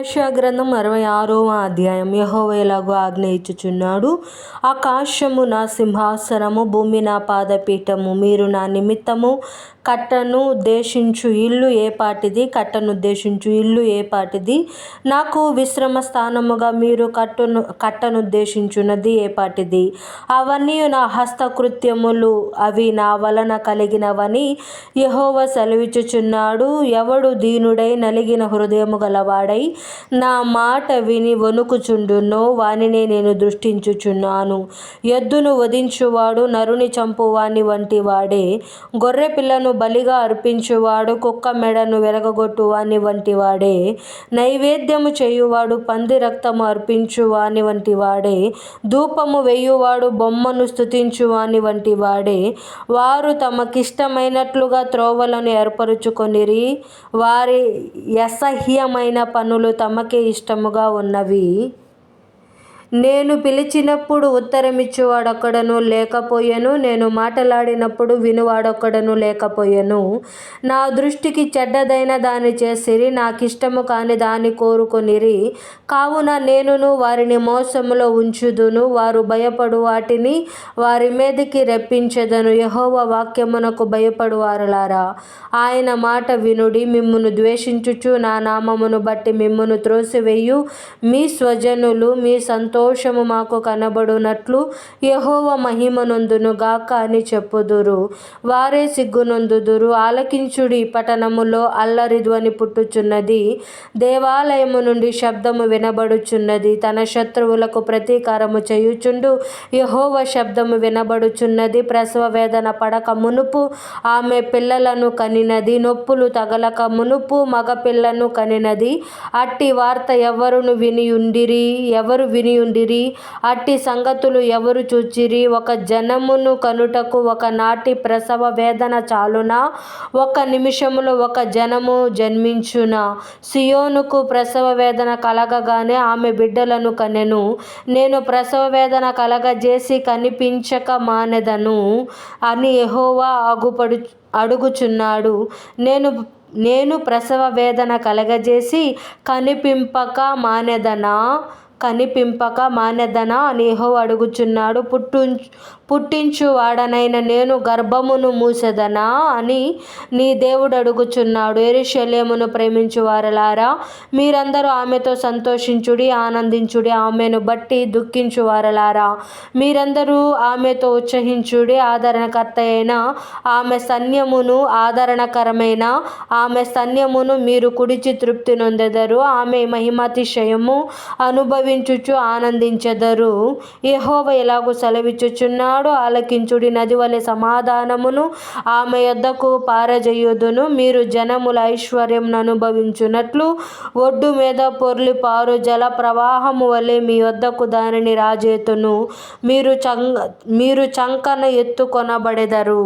యెషయా గ్రంథం అరవై ఆరవ అధ్యాయం. యెహోవా ఎలాగో ఆజ్ఞ ఇచ్చుచున్నాడు. ఆకాశము నా సింహాసనము భూమి నా పాదపీఠము మీరు నా నిమిత్తము కట్టను ఉద్దేశించు ఇల్లు ఏ పాటిది? కట్టను ఉద్దేశించు ఇల్లు ఏ పాటిది? నాకు విశ్రమ స్థానముగా మీరు కట్టును కట్టను ఉద్దేశించున్నది ఏ పాటిది? అవన్నీ నా హస్తకృత్యములు అవి నా వలన కలిగినవని యహోవ సెలవిచ్చుచున్నాడు. ఎవడు దీనుడై నలిగిన హృదయము గలవాడై నా మాట విని వణుకుచుండునో వానినే నేను దృష్టించుచున్నాను. ఎద్దును వధించువాడు నరుని చంపువాని వంటి వాడే గొర్రె పిల్లను బలిగా అర్పించువాడు కుక్క మెడను వెరగొట్టువాని వంటి వాడే నైవేద్యము చేయువాడు పంది రక్తము అర్పించువాని వంటి వాడే ధూపము వేయువాడు బొమ్మను స్థుతించువాని వంటి వాడే వారు తమకిష్టమైనట్లుగా త్రోవలను ఏర్పరుచుకొనిరి వారి అసహ్యమైన పనులు తమకే ఇష్టముగా ఉన్నవి. నేను పిలిచినప్పుడు ఉత్తరమిచ్చువాడొక్కడను లేకపోయెను నేను మాటలాడినప్పుడు వినువాడొక్కడను లేకపోయెను. నా దృష్టికి చెడ్డదైన దాన్ని చేసిరి నాకిష్టము కాని దాన్ని కోరుకొనిరి. కావున నేనును వారిని మోసములో ఉంచుదును వారు భయపడు వాటిని వారి మీదకి రెప్పించదను. యహోవ వాక్యమునకు భయపడు వారులారా ఆయన మాట వినుడి మిమ్మును ద్వేషించుచు నా నామమును బట్టి మిమ్మును త్రోసివేయు. మీ స్వజనులు మీ సంతోషము మాకు కనబడునట్లు యహోవ మహిమనొందును గాక అని చెప్పుదురు. వారే సిగ్గునొందుదురు. ఆలకించుడి పట్టణములో అల్లరి ధ్వని పుట్టుచున్నది. దేవాలయము నుండి శబ్దము వినబడుచున్నది. తన శత్రువులకు ప్రతీకారము చేయుచుండు యహోవ శబ్దము వినబడుచున్నది. ప్రసవ వేదన పడక మునుపు ఆమె పిల్లలను కనినది. నొప్పులు తగలక మునుపు మగపిల్లను కనినది. అట్టి వార్త ఎవరును వినియుండిరి? ఎవరు వినియుండిరి అట్టి సంగతులు ఎవరు చూచిరి? ఒక జనమును కనుటకు ఒక నాటి ప్రసవ వేదన చాలున? ఒక నిమిషములో ఒక జనము జన్మించున? సియోనుకు ప్రసవ వేదన కలగగానే ఆమె బిడ్డలను కనెను. నేను ప్రసవ వేదన కలగజేసి కనిపించక మానెదను అని ఎహోవా అగుపడు అడుగుచున్నాడు. నేను నేను ప్రసవ వేదన కలగజేసి కనిపింపక మానెదనా? కనిపింపక మానెదనా అని అడుగుచున్నాడు పుట్టు పుట్టించువాడనైన నేను గర్భమును మూసెదనా? అని నీ దేవుడు అడుగుచున్నాడు. యెరూషలేమును ప్రేమించు వారలారా మీరందరూ ఆమెతో సంతోషించుడి ఆనందించుడి ఆమెను బట్టి దుఃఖించు వారలారా. మీరందరూ ఆమెతో ఉత్సహించుడి ఆదరణకర్త అయిన ఆమె సన్యమును ఆదరణకరమైన ఆమె సన్యమును మీరు కుడిచి తృప్తి నొందెదరు. ఆమె మహిమాతిశయము అనుభవించుచు ఆనందించెదరు. యహోవ ఎలాగో సెలవిచ్చుచున్నాడు ఆలకించుడి నది వలె సమాధానమును ఆమె యొద్దకు పారజేయుదును. మీరు జనముల ఐశ్వర్యంను అనుభవించున్నట్లు ఒడ్డు మీద పొర్లి పారు జల ప్రవాహము వలె మీ యొద్దకు దానిని రాజేతును. మీరు చంక మీరు చంకన ఎత్తుకొనబడెదరు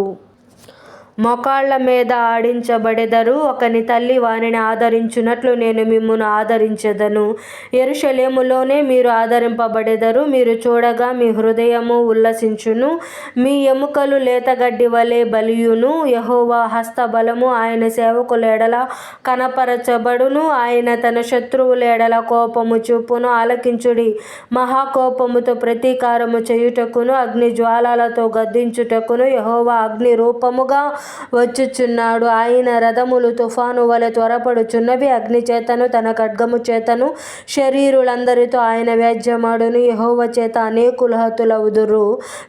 మోకాళ్ళ మీద ఆడించబడెదరు. ఒకని తల్లి వానిని ఆదరించున్నట్లు నేను మిమ్మును ఆదరించెదను. ఎరుషలేములోనే మీరు ఆదరింపబడెదరు. మీరు చూడగా మీ హృదయము ఉల్లసించును. మీ ఎముకలు లేతగడ్డి వలె బలియును. యహోవా హస్తబలము ఆయన సేవకుల ఎడల కనపరచబడును. ఆయన తన శత్రువుల ఎడల కోపము చూపును. ఆలకించుడి మహాకోపముతో ప్రతీకారము చేయుటకును. అగ్ని జ్వాలలతో గద్దించుటకును. యహోవా అగ్ని రూపముగా వచ్చుచున్నాడు. ఆయన రథములు తుఫాను వలె త్వరపడుచున్నవి. అగ్ని చేతను తన ఖడ్గము చేతను శరీరులందరితో ఆయన వ్యాజ్యమాడును. యహోవ చేత అనేకులు హతులవుదురు.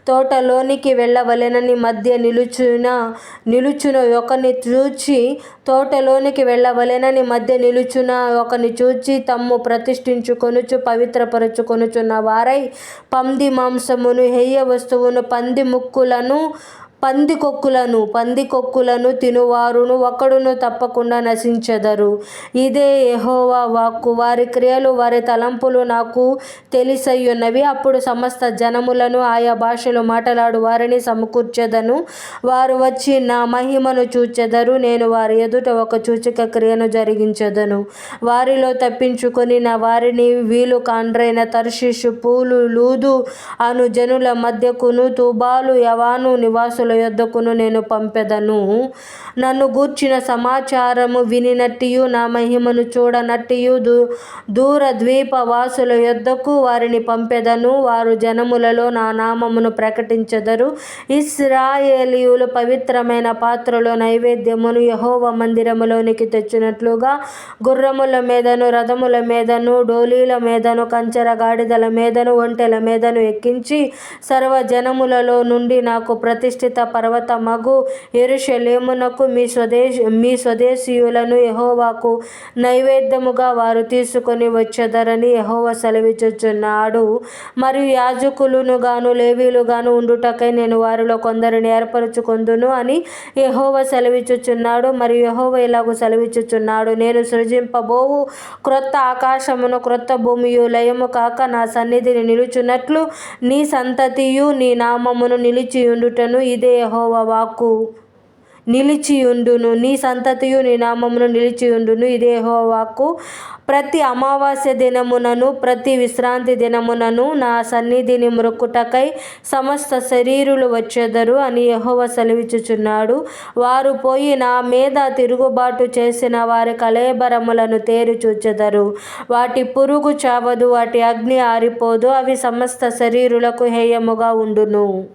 తోటలోనికి వెళ్ళవలెనని మధ్య నిలుచున నిలుచున ఒకని చూచి తోటలోనికి వెళ్ళవలెనని మధ్య నిలుచున ఒకని చూచి తమ్ము ప్రతిష్ఠించుకొనుచు పవిత్రపరచుకొనుచున్న వారై పంది మాంసమును హేయ వస్తువును పంది ముక్కులను పందికొక్కులను పందికొక్కులను తినువారును ఒకడును తప్పకుండా నశించెదరు. ఇదే యహోవా వాక్కు. వారి క్రియలు వారి తలంపులు నాకు తెలిసయ్యున్నవి. అప్పుడు సమస్త జనములను ఆయా భాషలు మాట్లాడు. వారిని సమకూర్చెదను. వారు వచ్చి నా మహిమను చూచెదరు. నేను వారి ఎదుట ఒక సూచక క్రియను జరిగించెదను. వారిలో తప్పించుకొని నా వారిని వీలు కాండ్రైన తర్షిషు పూలు లూదు అను జనుల మధ్యకును తుబాలు యవాను నివాసుల యొద్దకును నేను పంపెదను. నన్ను గూర్చిన సమాచారము వినినట్టియు నా మహిమను చూడనట్టియు దూ దూర ద్వీప వాసుల యొద్దకు వారిని పంపెదను. వారు జనములలో నా నామమును ప్రకటించెదరు. ఇస్రాయేలీయులు పవిత్రమైన పాత్రలో నైవేద్యమును యహోవ మందిరములోనికి తెచ్చినట్లుగా గుర్రముల మీదను రథముల మీదను డోలీల మీదను కంచర గాడిదల మీదను ఒంటెల మీదను ఎక్కించి సర్వజనములలో నుండి నాకు ప్రతిష్ఠిత పర్వతమగు ఎరుషలేమునకు మీ స్వదేశ మీ స్వదేశీయులను యహోవాకు నైవేద్యముగా వారు తీసుకొని వచ్చేదరని యహోవ సెలవిచ్చుచున్నాడు. మరియు యాజకులును గాను లేవీలు గాను ఉండుటకై నేను వారిలో కొందరిని ఏర్పరచుకుందును అని యహోవ సెలవిచ్చుచున్నాడు. మరియు యహోవ ఇలాగు సెలవిచ్చుచున్నాడు. నేను సృజింపబోవు క్రొత్త ఆకాశమును క్రొత్త భూమియు లయము కాక నా సన్నిధిని నిలుచున్నట్లు నీ సంతతియు నీ నామమును నిలిచియుండుటను ఇదే యెహోవా వాక్కు. నిలిచియుండును నీ సంతతియు నీ నామమును నిలిచియుండును ఇదే యెహోవా వాక్కు. ప్రతి అమావాస్య దినమునను ప్రతి విశ్రాంతి దినమునను నా సన్నిధిని మ్రొక్కుటకై సమస్త శరీరులు వచ్చెదరు అని యహోవ సెలవిచ్చుచున్నాడు. వారు పోయి నా మీద తిరుగుబాటు చేసిన వారి కలేబరములను తేరి చూచెదరు. వాటి పురుగు చావదు వాటి అగ్ని ఆరిపోదు అవి సమస్త శరీరులకు హేయముగా ఉండును.